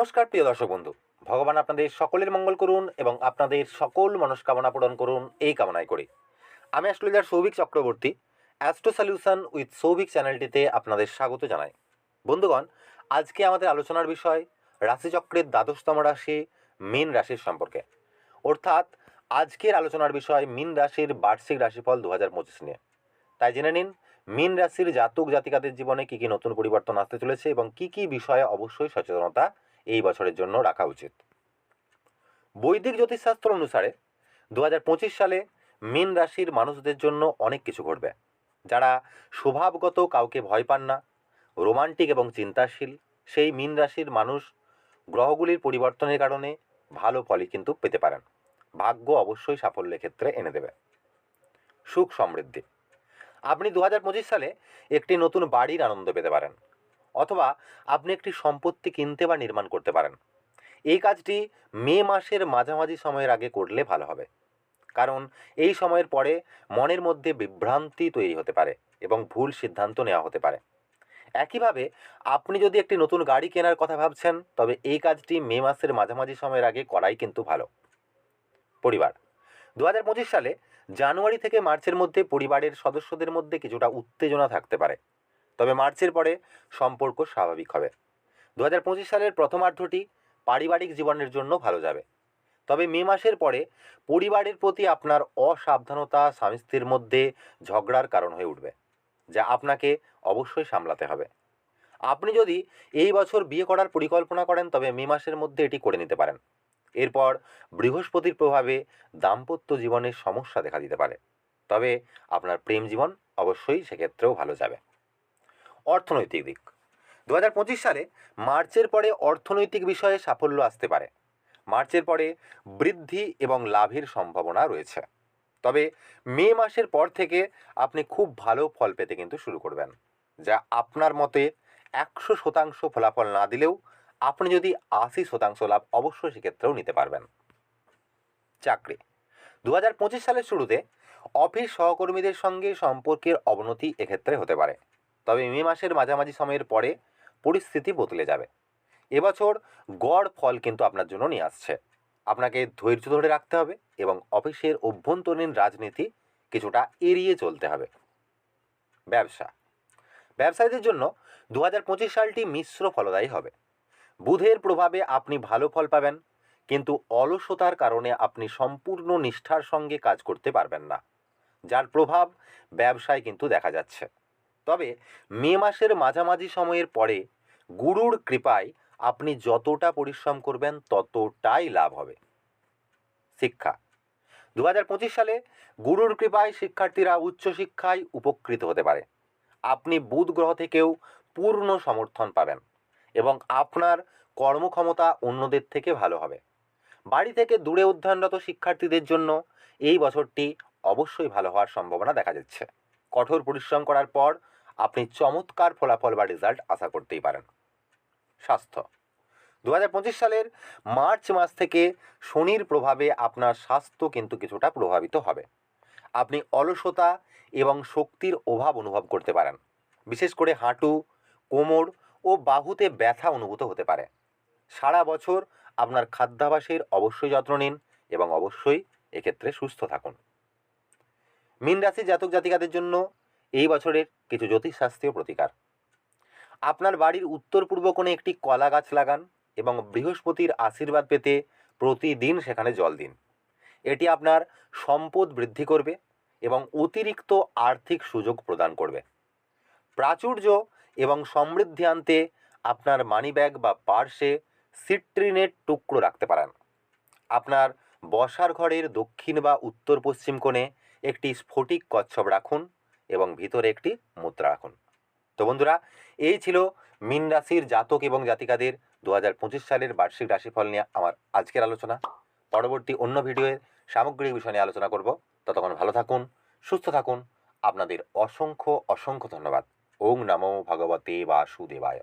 নমস্কার, প্রিয় দর্শক বন্ধু। ভগবান আপনাদের সকলের মঙ্গল করুন এবং আপনাদের সকল মনস্কামনা পূরণ করুন এই কামনাই করি। আমি astrologer Souvik Chakraborty, astro solution with Souvik চ্যানেলটিতে আপনাদের স্বাগত জানাই। বন্ধুগণ, আজকে আমাদের আলোচনার বিষয় রাশিচক্রের দ্বাদশতম রাশি, মীন রাশির সম্পর্কে। অর্থাৎ আজকের আলোচনার বিষয় মীন রাশির বার্ষিক রাশিফল দু হাজার পঁচিশ নিয়ে। তাই জেনে নিন, মীন রাশির জাতক জাতিকাদের জীবনে কী কী নতুন পরিবর্তন আসতে চলেছে এবং কী কী বিষয়ে অবশ্যই সচেতনতা এই বছরের জন্য রাখা উচিত। বৈদিক জ্যোতিষশাস্ত্র অনুসারে দু হাজার পঁচিশ সালে মীন রাশির মানুষদের জন্য অনেক কিছু ঘটবে। যারা স্বভাবগত কাউকে ভয় পান না, রোমান্টিক এবং চিন্তাশীল, সেই মীন রাশির মানুষ গ্রহগুলির পরিবর্তনের কারণে ভালো ফলই কিন্তু পেতে পারেন। ভাগ্য অবশ্যই সাফল্যের ক্ষেত্রে এনে দেবে। সুখ সমৃদ্ধি। আপনি দু হাজার পঁচিশ সালে একটি নতুন বাড়ির আনন্দ পেতে পারেন। অথবা আপনি একটি সম্পত্তি কিনতে বা নির্মাণ করতে পারেন। এই কাজটি মে মাসের মাঝামাঝি সময়ের আগে করলে ভালো হবে। কারণ এই সময়ের পরে মনের মধ্যে বিভ্রান্তি তৈরি হতে পারে এবং ভুল সিদ্ধান্ত নেওয়া হতে পারে। একইভাবে আপনি যদি একটি নতুন গাড়ি কেনার কথা ভাবছেন, তবে এই কাজটি মে মাসের মাঝামাঝি সময়ের আগে করাই কিন্তু ভালো। পরিবার। দু হাজার পঁচিশ সালে জানুয়ারি থেকে মার্চের মধ্যে পরিবারের সদস্যদের মধ্যে কিছুটা উত্তেজনা থাকতে পারে। তবে মার্চের পরে সম্পর্ক স্বাভাবিক হবে। দু হাজার পঁচিশ সালের প্রথমার্ধটি পারিবারিক জীবনের জন্য ভালো যাবে। তবে মে মাসের পরে পরিবারের প্রতি আপনার অসাবধানতা স্বামী স্ত্রীর মধ্যে ঝগড়ার কারণ হয়ে উঠবে, যা আপনাকে অবশ্যই সামলাতে হবে। আপনি যদি এই বছর বিয়ে করার পরিকল্পনা করেন, তবে মে মাসের মধ্যে এটি করে নিতে পারেন। এরপর বৃহস্পতির প্রভাবে দাম্পত্য জীবনের সমস্যা দেখা দিতে পারে। তবে আপনার প্রেম জীবন অবশ্যই সেক্ষেত্রেও ভালো যাবে। অর্থনৈতিক দিক। দু হাজার পঁচিশ সালে মার্চের পরে অর্থনৈতিক বিষয়ে সাফল্য আসতে পারে। মার্চের পরে বৃদ্ধি এবং লাভের সম্ভাবনা রয়েছে। তবে মে মাসের পর থেকে আপনি খুব ভালো ফল পেতে কিন্তু শুরু করবেন। যা আপনার মতে একশো শতাংশ ফলাফল না দিলেও আপনি যদি আশি শতাংশ লাভ অবশ্যই সেক্ষেত্রেও নিতে পারবেন। চাকরি। দু হাজার পঁচিশ সালের শুরুতে অফিস সহকর্মীদের সঙ্গে সম্পর্কের অবনতি এক্ষেত্রে হতে পারে। তবে মে মাসের মাঝামাঝি সময়ের পরে পরিস্থিতি বদলে যাবে। এবছর গড় ফল কিন্তু আপনার জন্য নিয়ে আসছে। আপনাকে ধৈর্য ধরে রাখতে হবে এবং অফিসের অভ্যন্তরীণ রাজনীতি কিছুটা এড়িয়ে চলতে হবে। ব্যবসা। ব্যবসায়ীদের জন্য দু হাজার পঁচিশ সালটি মিশ্র ফলদায়ী হবে। বুধের প্রভাবে আপনি ভালো ফল পাবেন, কিন্তু অলসতার কারণে আপনি সম্পূর্ণ নিষ্ঠার সঙ্গে কাজ করতে পারবেন না। যার প্রভাব ব্যবসায় কিন্তু দেখা যাচ্ছে। তবে মে মাসের মাঝামাঝি সময়ের পরে গুরুর কৃপায় আপনি যতটা পরিশ্রম করবেন ততটাই লাভ হবে। শিক্ষা। দু হাজার পঁচিশ সালে গুরুর কৃপায় শিক্ষার্থীরা উচ্চশিক্ষায় উপকৃত হতে পারে। আপনি বুধ গ্রহ থেকেও পূর্ণ সমর্থন পাবেন এবং আপনার কর্মক্ষমতা অন্যদের থেকে ভালো হবে। বাড়ি থেকে দূরে অধ্যয়নরত শিক্ষার্থীদের জন্য এই বছরটি অবশ্যই ভালো হওয়ার সম্ভাবনা দেখা যাচ্ছে। কঠোর পরিশ্রম করার পর আপনি চমৎকার ফলাফল বা রেজাল্ট আশা করতেই পারেন। স্বাস্থ্য। দু হাজার পঁচিশ সালের মার্চ মাস থেকে শনির প্রভাবে আপনার স্বাস্থ্য কিন্তু কিছুটা প্রভাবিত হবে। আপনি অলসতা এবং শক্তির অভাব অনুভব করতে পারেন। বিশেষ করে হাঁটু, কোমর ও বাহুতে ব্যথা অনুভূত হতে পারে। সারা বছর আপনার খাদ্যাভাসের অবশ্যই যত্ন নিন এবং অবশ্যই এক্ষেত্রে সুস্থ থাকুন। মীন রাশি জাতক জাতিকাদের জন্য এই বছরের কিছু জ্যোতিষশাস্ত্রীয় প্রতিকার। আপনার বাড়ির উত্তর পূর্ব কোণে একটি কলা গাছ লাগান এবং বৃহস্পতির আশীর্বাদ পেতে প্রতিদিন সেখানে জল দিন। এটি আপনার সম্পদ বৃদ্ধি করবে এবং অতিরিক্ত আর্থিক সুযোগ প্রদান করবে। প্রাচুর্য এবং সমৃদ্ধি আনতে আপনার মানিব্যাগ বা পার্সে সিট্রিনের টুকরো রাখতে পারেন। আপনার বসার ঘরের দক্ষিণ বা উত্তর পশ্চিম কোণে একটি স্ফটিক কচ্ছপ রাখুন এবং ভিতরে একটি মুদ্রা রাখুন। তো বন্ধুরা, এই ছিল মিন রাশির জাতক এবং জাতিকাদের দু হাজার পঁচিশ সালের বার্ষিক রাশিফল নিয়ে আমার আজকের আলোচনা। পরবর্তী অন্য ভিডিওয়ে সামগ্রিক বিষয় নিয়ে আলোচনা করব। ততক্ষণ ভালো থাকুন, সুস্থ থাকুন। আপনাদের অসংখ্য অসংখ্য ধন্যবাদ। ওং নমো ভগবতে বাসুদেবায়।